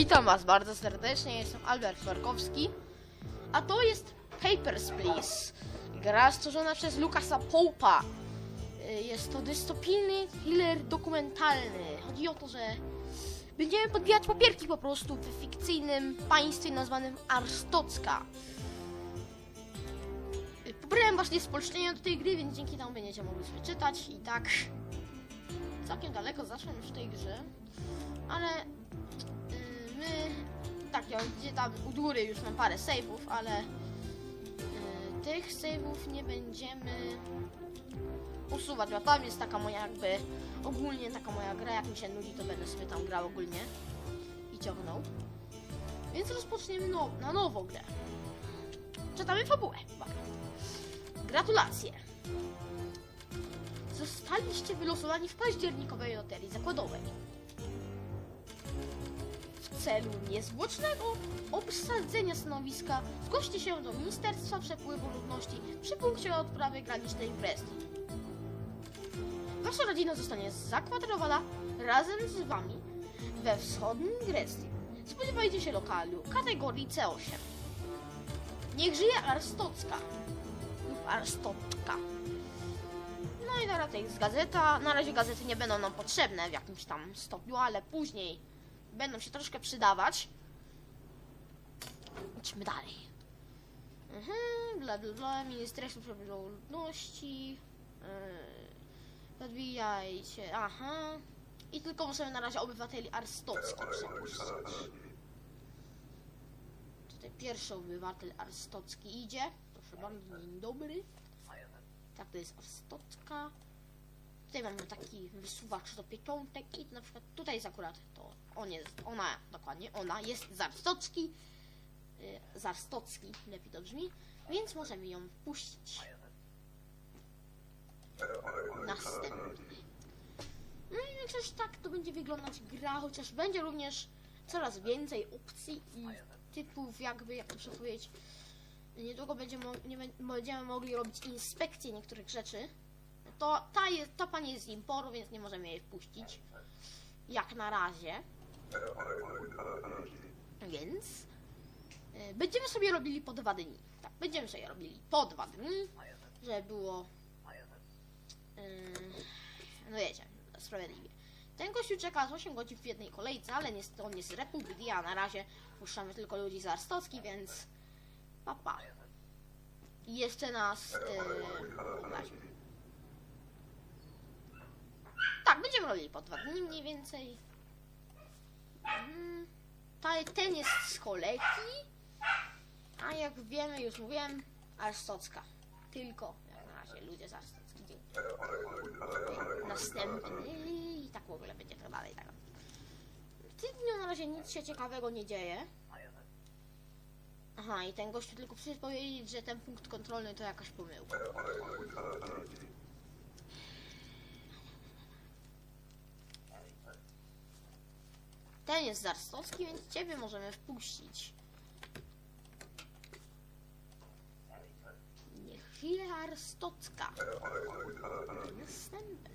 Witam Was bardzo serdecznie, jestem Albert Florkowski, a to jest Papers, Please. Gra stworzona przez Lukasa Pope'a. Y, Jest to dystopijny thriller dokumentalny. Chodzi o to, że będziemy podbijać papierki po prostu w fikcyjnym państwie nazwanym Arstocka. Y, Pobrałem właśnie spolszczenia do tej gry, więc dzięki temu będziecie mogli sobie czytać i tak całkiem daleko zaszłem już w tej grze, ale my, tak, ja gdzie tam u góry już mam parę saveów, ale y, tych saveów nie będziemy usuwać, bo tam jest taka moja jakby, ogólnie taka moja gra, jak mi się nudzi, to będę sobie tam grał ogólnie i ciągnął. Więc rozpoczniemy no, na nowo grę. Czytamy fabułę. Gratulacje. Zostaliście wylosowani w październikowej loterii zakładowej. Celu niezwłocznego obsadzenia stanowiska zgłoście się do Ministerstwa Przepływu Ludności przy punkcie odprawy granicznej w Brest. Wasza rodzina zostanie zakwaterowana razem z wami we wschodnim Grecji. Spodziewajcie się lokalu kategorii C8. Niech żyje Arstocka lub Arstotka. No i na razie jest gazeta. Na razie gazety nie będą nam potrzebne w jakimś tam stopniu, ale później będą się troszkę przydawać. Idźmy dalej. Mhm, bla bla bla, Ministerstwo Przepływu Ludności. Yy, aha. I tylko możemy na razie obywateli arstockich przepuścić. Tutaj pierwszy obywatel arstocki idzie. Proszę bardzo, dzień dobry. Tak, to jest arstocka. Tutaj mamy taki wysuwacz do pieczątek i na przykład tutaj jest akurat to on jest, ona, dokładnie, ona jest z Arstocki, y, z Arstocki, lepiej to brzmi, więc możemy ją wpuścić. Następny. No i większość tak to będzie wyglądać gra, chociaż będzie również coraz więcej opcji i typów, jakby, jak to powiedzieć, niedługo będziemy, nie, bę- będziemy mogli robić inspekcję niektórych rzeczy. To ta, jest, ta pani jest z imporu, więc nie możemy jej wpuścić. Jak na razie. Więc y, będziemy sobie robili po dwa dni. Tak, będziemy sobie robili po dwa dni, żeby było y, no wiecie, sprawiedliwie. Ten gościu czeka z 8 godzin w jednej kolejce, ale niestety on jest z Republiki, a na razie puszczamy tylko ludzi z Arstocki, więc papa. I jeszcze nas yy. Tak, będziemy robili po dwa dni mniej więcej. Mhm. Ten jest z kolegi, a jak wiemy, już mówiłem, Arstocka. Tylko, jak na razie, ludzie z Arstocki. Dzięki. Następny i tak w ogóle będzie to dalej. Tak. W tym dniu na razie nic się ciekawego nie dzieje. Aha, i ten gościu tylko chce powiedzieć, że ten punkt kontrolny to jakaś pomyłka. Ten jest Zarstowski, więc ciebie możemy wpuścić. Niech chwilę Arstocka. Następny.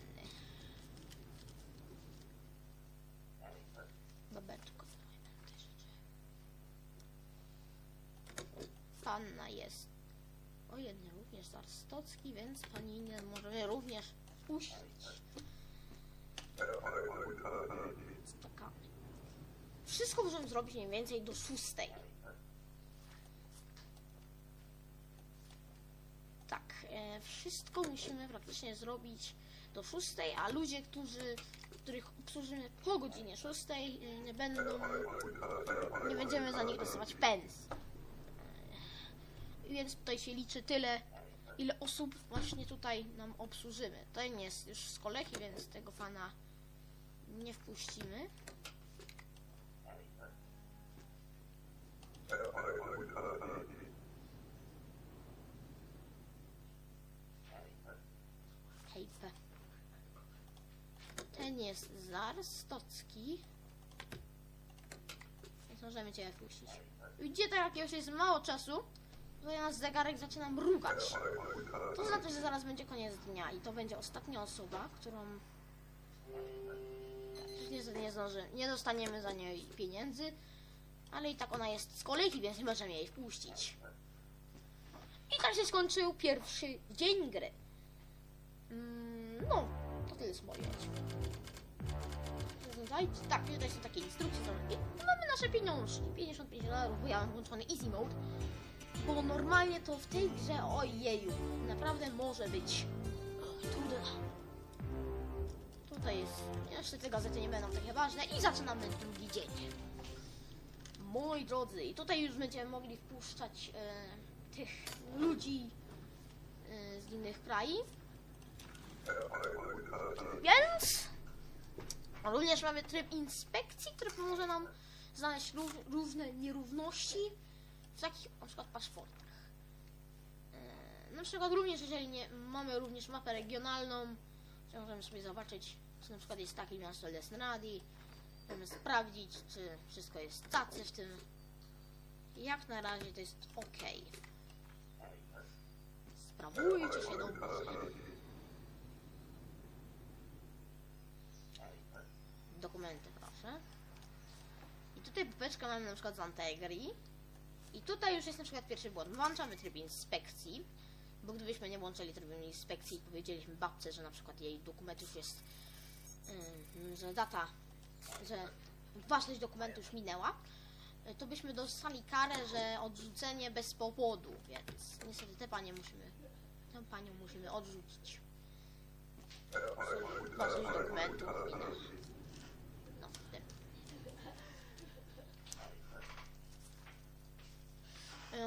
Rzeczy. Panna jest o jednej również z Arstocki, więc pani możemy również wpuścić. Wszystko możemy zrobić mniej więcej do szóstej. Tak, e, wszystko musimy praktycznie zrobić do szóstej, a ludzie, którzy, których obsłużymy po godzinie szóstej, e, nie będą, nie będziemy za nich dostawać pens. E, Więc tutaj się liczy tyle, ile osób właśnie tutaj nam obsłużymy. Ten jest już z kolegi, więc tego fana nie wpuścimy. Hejpe. Ten jest Zarstocki. Więc możemy cię wpuścić. Gdzie to jak już jest mało czasu, to ja nas zegarek zaczyna mrugać. To znaczy, że zaraz będzie koniec dnia i to będzie ostatnia osoba, którą... Tak, niestety nie, zdąży, nie dostaniemy za niej pieniędzy, ale i tak ona jest z kolejki, więc nie możemy jej wpuścić. I tak się skończył pierwszy dzień gry. Mm, no, to tyle z mojej tak, tutaj są takie instrukcje. I tu mamy nasze pieniążki. 55 dolarów, bo ja mam włączony easy mode. Bo normalnie to w tej grze, ojeju, naprawdę może być. Tutaj jest, jeszcze te gazety nie będą takie ważne i zaczynamy drugi dzień. Moi drodzy, i tutaj już będziemy mogli wpuszczać e, tych ludzi e, z innych krajów. Więc również mamy tryb inspekcji, który pomoże nam znaleźć rów, różne nierówności w takich na przykład paszportach. E, na przykład również, jeżeli nie mamy również mapę regionalną, możemy sobie zobaczyć, czy na przykład jest takie miasto Lesnradi, sprawdzić, czy wszystko jest tacy w tym. Jak na razie to jest ok. Sprawujcie się dobrze. Dokumenty proszę. I tutaj pupeczkę mamy na przykład z Antegri. I tutaj już jest na przykład pierwszy błąd. Włączamy tryb inspekcji, bo gdybyśmy nie włączyli trybu inspekcji i powiedzieliśmy babce, że na przykład jej dokument już jest, że data, że ważność dokumentu już minęła, y, to byśmy dostali karę, że odrzucenie bez powodu, więc niestety musimy, tę panią musimy odrzucić. Ważność dokumentu minęła. No, tym.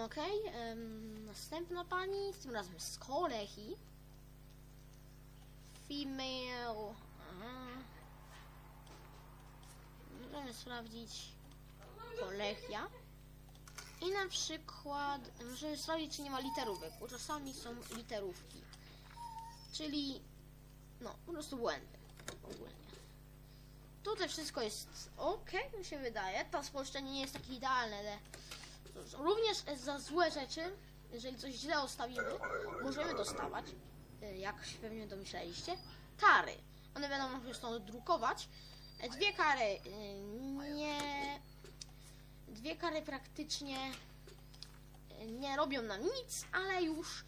Okej, em, następna pani, tym razem z Kolechi. Female. Aha. Możemy sprawdzić Kolechia. I na przykład możemy sprawdzić, czy nie ma literówek, bo czasami są literówki. Czyli, no, po prostu błędy ogólnie. Tutaj wszystko jest ok, mi się wydaje. To spolszczenie nie jest takie idealne, ale również za złe rzeczy, jeżeli coś źle ostawimy, możemy dostawać, y, jak się pewnie domyśleliście, kary. One będą mogły stąd drukować. Dwie kary y, nie... Dwie kary praktycznie y, nie robią nam nic, ale już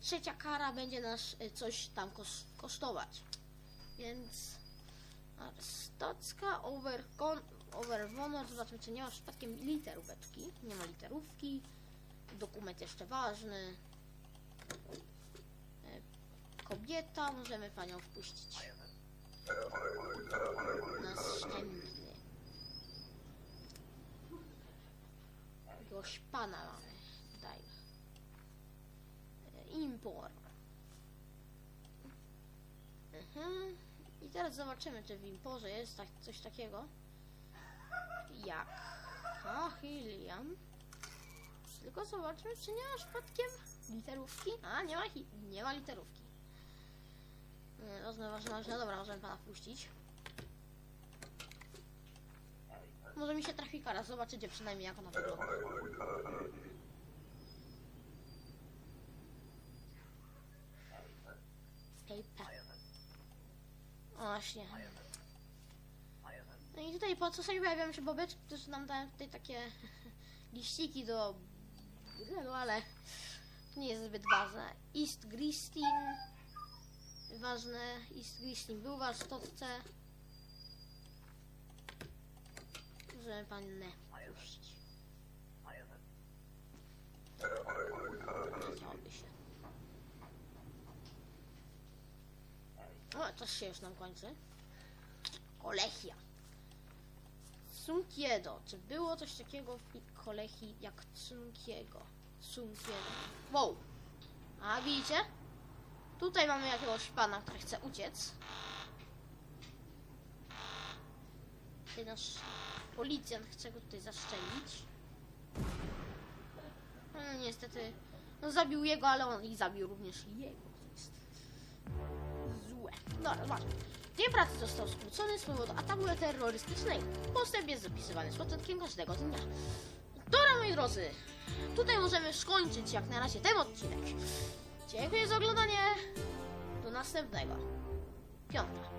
trzecia kara będzie nas y, coś tam kos- kosztować. Więc Stocka over, honor, zobaczmy czy nie ma przypadkiem literóweczki. Nie ma literówki. Dokument jeszcze ważny. Kobieta, możemy panią wpuścić. Następny. Jakiegoś pana mamy. Daj. Import. Mhm. I teraz zobaczymy, czy w Imporze jest tak, coś takiego jak Hachilian. Tylko zobaczmy, czy nie ma przypadkiem literówki. A, nie ma, nie ma literówki. Ważne, ważne, ważne. Dobra, możemy pana wpuścić. Może mi się trafi kara, zobaczycie przynajmniej jak ona wygląda. Paper. O, właśnie. No i tutaj po czasami pojawiają się bobeczki, którzy nam dają tutaj takie liściki do grillu, ale to nie jest zbyt ważne. East Gristin. Ważne, Gristin był w warsztatce. Możemy pannę puścić. Chciałoby się. O, czas się już nam kończy. Kolechia. Sunkiedo. Czy było coś takiego w Kolechi jak Sunkiego? Sunkiego. Wow. A widzicie? Tutaj mamy jakiegoś pana, który chce uciec. Tutaj nasz policjant chce go tutaj zaszczelić. No niestety, no zabił jego, ale on i zabił również jego. Złe. Dobra, zobaczmy. Dzień pracy został skrócony z powodu ataku terrorystycznego. Postęp jest zapisywany z początkiem każdego dnia. Dobra, moi drodzy, tutaj możemy skończyć jak na razie ten odcinek. Dziękuję za oglądanie. Do następnego. Piąta.